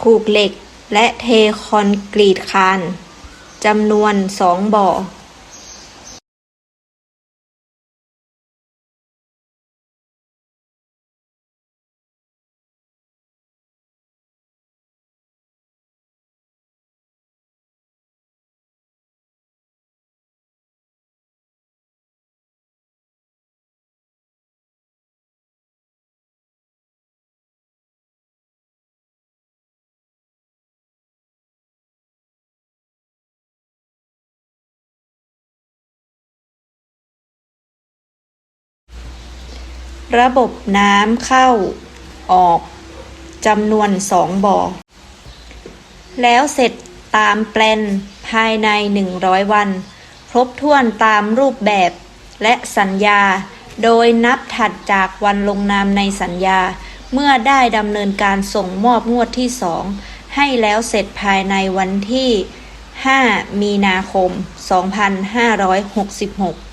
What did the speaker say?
ผูกเหล็ก และเทคอนกรีตคานจำนวนสองบ่อ ระบบน้ำเข้าออกจำนวนสองบ่อ แล้วเสร็จตามแปลนภายใน 100 วัน ครบถ้วนตามรูปแบบและสัญญา โดยนับถัดจากวันลงนามในสัญญา เมื่อได้ดำเนินการส่งมอบงวดที่2ให้แล้วเสร็จภายในวันที่ 5 มีนาคม 2566